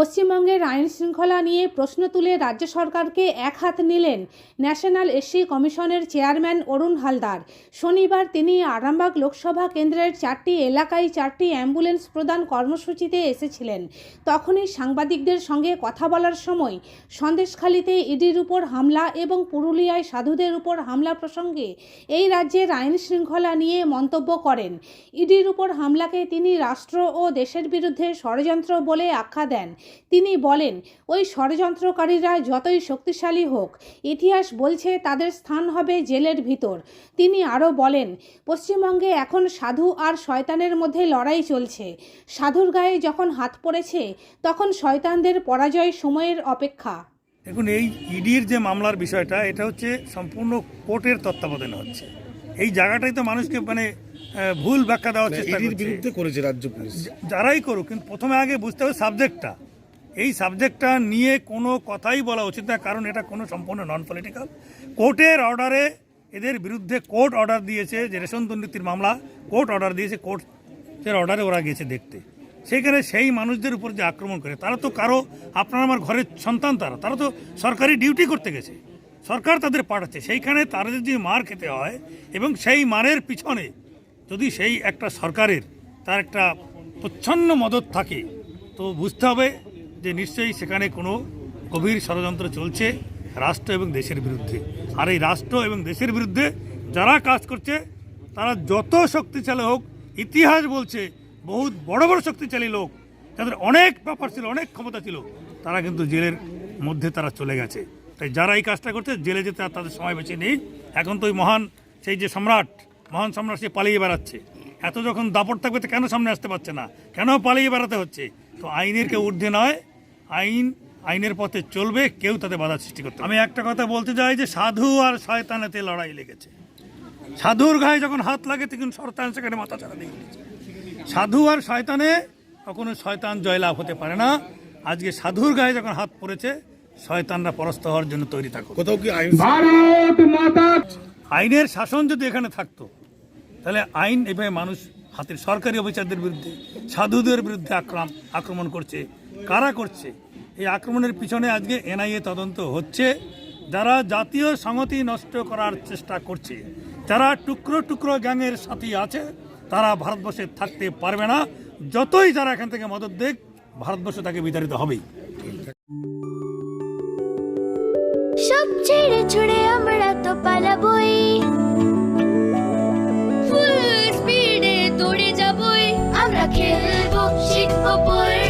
পশ্চিমবঙ্গের আইন শৃঙ্খলা নিয়ে প্রশ্ন তুলে রাজ্য সরকারকে এক হাত নিলেন ন্যাশনাল এসসি কমিশনের চেয়ারম্যান অরুণ হালদার। শনিবার তিনি আরামবাগ লোকসভা কেন্দ্রের চারটি এলাকায় চারটি অ্যাম্বুলেন্স প্রদান কর্মসূচিতে এসেছিলেন। তখনই সাংবাদিকদের সঙ্গে কথা বলার সময় সন্দেশখালীতে ইডির উপর হামলা এবং পুরুলিয়ায় সাধুদের উপর হামলা প্রসঙ্গে এই রাজ্যের আইন শৃঙ্খলা নিয়ে মন্তব্য করেন। ইডির উপর হামলাকে তিনি রাষ্ট্র ও দেশের বিরুদ্ধে ষড়যন্ত্র বলে আখ্যা দেন। তিনি বলেন ওই ষড়যন্ত্রকারীরা যতই শক্তিশালী হোক ইতিহাস বলছে তাদের স্থান হবে জেলের ভিতর। তিনি আরও বলেন পশ্চিমবঙ্গে এখন সাধু আর শয়তানের মধ্যে লড়াই চলছে। সাধুর গায়ে যখন হাত পড়েছে তখন শয়তানদের পরাজয় সময়ের অপেক্ষা। দেখুন এই ইডির যে মামলার বিষয়টা এটা হচ্ছে সম্পূর্ণ কোর্টের তত্ত্বাবধানে হচ্ছে। এই জায়গাটাই তো মানুষকে মানে ভুল ব্যাখ্যা দেওয়ার চেষ্টা করছে। বিরুদ্ধে করেছে রাজ্য পুলিশ। যারাই করুক কিন্তু প্রথমে আগে বুঝতে হবে সাবজেক্টটা। এই সাবজেক্টটা নিয়ে কোনো কথাই বলা উচিত না, কারণ এটা কোনো সম্পূর্ণ নন পলিটিক্যাল কোর্টের অর্ডারে এদের বিরুদ্ধে কোর্ট অর্ডার দিয়েছে যে রেশন দুর্নীতির মামলা, কোর্ট অর্ডার দিয়েছে, কোর্টের অর্ডারে ওরা গিয়েছে দেখতে। সেখানে সেই মানুষদের উপর যে আক্রমণ করে, তারা তো কারও, আপনার আমার ঘরের সন্তান তারা তারা তো সরকারি ডিউটি করতে গেছে। সরকার তাদের পাঠাচ্ছে, সেইখানে তাদের যদি মার খেতে হয় এবং সেই মারের পিছনে যদি সেই একটা সরকারের তার একটা প্রচ্ছন্ন মদত থাকে, তো বুঝতে হবে যে নিশ্চয়ই সেখানে কোনো গভীর ষড়যন্ত্র চলছে রাষ্ট্র এবং দেশের বিরুদ্ধে। আর এই রাষ্ট্র এবং দেশের বিরুদ্ধে যারা কাজ করছে, তারা যত শক্তিশালী হোক, ইতিহাস বলছে, বহুত বড় বড় শক্তিশালী লোক, যাদের অনেক ব্যাপার ছিল, অনেক ক্ষমতা ছিল, তারা কিন্তু জেলের মধ্যে তারা চলে গেছে। তাই যারা এই কাজটা করছে, জেলে যেতে আর তাদের সময় বেঁচে নেই। এখন তো ওই মহান, সেই যে সম্রাট, মহান সম্রাট সে পালিয়ে বেড়াচ্ছে। এত যখন দাপট থাকবে, তো কেন সামনে আসতে পারছে না? কেন পালিয়ে বেড়াতে হচ্ছে? তো আইনের কেউ ঊর্ধ্বে নয় আইন আইনের পথে চলবে কেউ তাতে বাধা সৃষ্টি করতে আমি একটা কথা বলতে চাই যে সাধু আর শয়তানেতে লড়াই লেগেছে। সাধুর গায়ে যখন হাত লাগে তখন শয়তান সেখানে মাথা চারা দিয়ে। সাধু আর শয়তানে কখনো শয়তান জয়লাভ হতে পারে না। আজকে সাধুর গায়ে যখন হাত পড়েছে শয়তানরা পরাস্ত হওয়ার জন্য তৈরি থাকুক। কোথাও কি আইন আইনের শাসন যদি এখানে থাকতো তাহলে আইন এভাবে মানুষ হাতের সরকারি অফিসারদের বিরুদ্ধে সাধুদের বিরুদ্ধে আক্রম আক্রমণ করছে। কারা করছে? এই আক্রমণের পিছনে আজকে এনআইএ তদন্ত হচ্ছে। যারা জাতীয় সংহতি নষ্ট করার চেষ্টা করছে, যারা টুকরো টুকরো গ্যাংয়ের সাথে আছে, তারা ভারতবর্ষে থাকতে পারবে না। যতই যারা এখান থেকে মদত দেখ, ভারতবর্ষ তাকে বিতাড়িত হবেই। সব ছেড়ে ছুড়ে আমরা তো পালাবই। ফুল স্পিডে দৌড়ে যাবই। আমরা খেলব, শিখব পড়ব